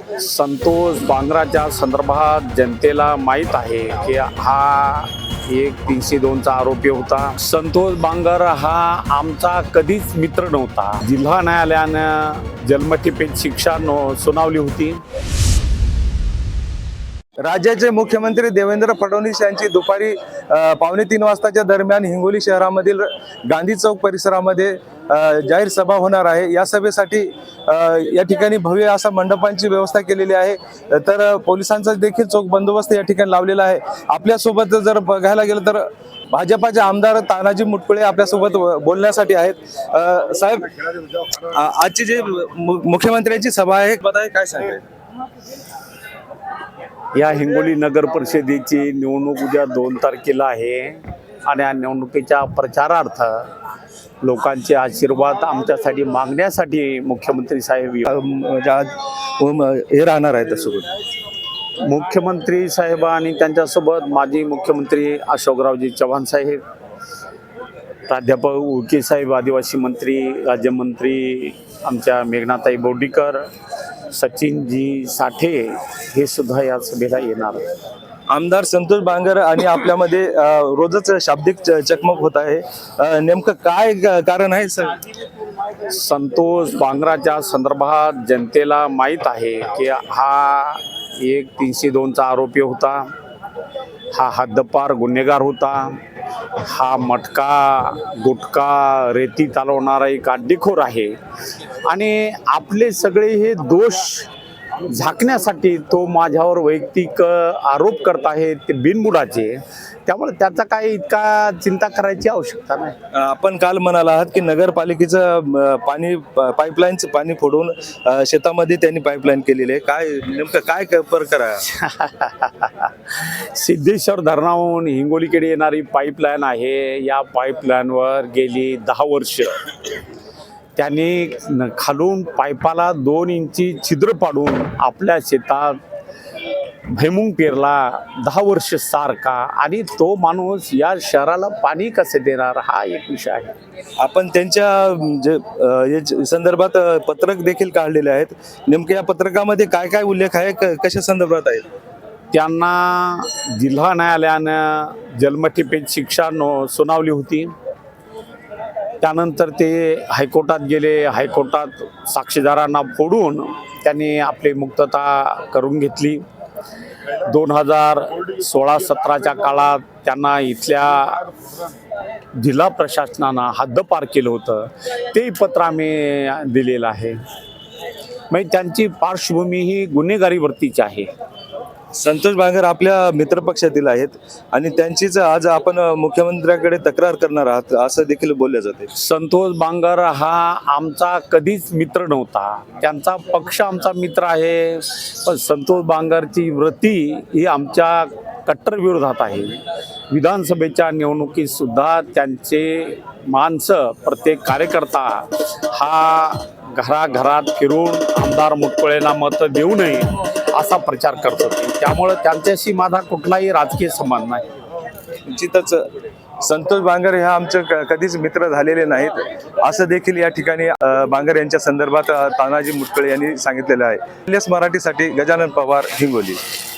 संतोष बांद्राच्या संदर्भात जनतेला माहीत आहे की हा एक तीनशे दोनचा आरोपी होता. संतोष बांगर हा आमचा कधीच मित्र नव्हता. जिल्हा न्यायालयानं जन्मठेपेत शिक्षा नो सुनावली होती. राज्याचे मुख्यमंत्री देवेंद्र फडणवीस यांची दुपारी पावणे तीन वाजताच्या दरम्यान हिंगोली शहरामधील गांधी चौक परिसरामध्ये जाहीर सभा होणार आहे. या सभेसाठी या ठिकाणी भव्य असा मंडपांची व्यवस्था केलेली आहे. तर पोलिसांचा देखील चोख बंदोबस्त या ठिकाणी लावलेला आहे. आपल्यासोबत जर बघायला गेलं तर भाजपाचे आमदार तानाजी मुटकुळे आपल्यासोबत व- बोलण्यासाठी आहेत. साहेब आजची जे मु- मुख्यमंत्र्यांची सभा आहे बघा, काय सांगाय या हिंगोली नगर परिषदेची निवडणूक उद्या दोन तारखेला आहे. आणि या निवडणुकीच्या प्रचारार्थ लोकांचे आशीर्वाद आमच्यासाठी मागण्यासाठी मुख्यमंत्री साहेब हे राहणार आहे त्यासोबत. मुख्यमंत्री साहेब आणि त्यांच्यासोबत माजी मुख्यमंत्री अशोकरावजी चव्हाण साहेब प्राध्यापक उळके साहेब आदिवासी मंत्री राज्यमंत्री आमच्या मेघनाताई बोर्डीकर सचिनजी साठे हे सुद्धा या सभेला येणार आमदार संतोष बांगर आणि आपल्यामध्ये रोजच शाब्दिक च- चकमक होत आहे. नेमकं काय कारण आहे सर? संतोष बांगराच्या संदर्भात जनतेला माहीत आहे की हा एक तीनशे दोनचा आरोपी होता. हा हद्दपार गुन्हेगार होता. हा मटका गुटका रेती चालवणारा एक अड्डीखोर आहे. आणि आपले सगळे हे दोष झाकण्यासाठी तो माझ्यावर वैयक्तिक आरोप करत आहे ते बिनबुडाचे. त्यामुळे त्याचा काही इतका चिंता करायची आवश्यकता नाही. आपण काल म्हणाला आहात की नगरपालिकेचं पाणी पाईपलाईनचं पाणी फोडून शेतामध्ये त्यांनी पाईपलाईन केलेली आहे. काय नेमकं काय प्रकार आहे सिद्धेश्वर धरणाहून हिंगोलीकडे येणारी पाईपलाईन आहे. या पाईपलाईनवर गेली दहा वर्ष. त्यांनी खालून पाईपाला दोन इंची छिद्र पाडून आपल्या शेतात भैमुंग पेरला. दहा वर्ष सारखा आणि तो माणूस या शहराला पाणी कसे देणार? हा एक विषय आहे. आपण त्यांच्या संदर्भात पत्रक देखील काढलेले आहेत. नेमकं या पत्रकामध्ये काय काय उल्लेख आहे? कशा संदर्भात आहे त्यांना जिल्हा न्यायालयानं जन्मठेपेट शिक्षा नो सुनावली होती. त्यानंतर ते हायकोर्टात गेले. हायकोर्टात साक्षीदारांना फोडून त्यांनी आपली मुक्तता करून घेतली. दोन हजार सोळा सतराच्या काळात त्यांना इथल्या जिल्हा प्रशासनानं हद्दपार केलं होतं. ते पत्र आम्ही दिलेलं आहे. म्हणजे त्यांची पार्श्वभूमी ही गुन्हेगारीवरतीची आहे. संतोष बांगर आपल्या मित्रपक्षातील आहेत आणि त्यांचीच आज आपण मुख्यमंत्र्यांकडे तक्रार करणार आहात असं देखील बोलले जाते. संतोष बांगर हा आमचा कधीच मित्र नव्हता. त्यांचा पक्ष आमचा मित्र आहे. पण संतोष बांगरची वृत्ती ही आमच्या कट्टर विरोधात आहे. विधानसभेच्या निवडणुकीतसुद्धा त्यांचे माणसं प्रत्येक कार्यकर्ता हा घराघरात फिरून आमदार मुटकुळेला मतं देऊ नये असा प्रचार करत. होते त्यामुळं त्यांच्याशी माझा कुठलाही राजकीय संबंध नाही. निश्चितच संतोष बांगर हे आमचे क- कधीच मित्र झालेले नाहीत. असं देखील या ठिकाणी बांगर यांच्या संदर्भात तानाजी मुटकळे यांनी सांगितलेलं आहे. मराठीसाठी गजानन पवार हिंगोली.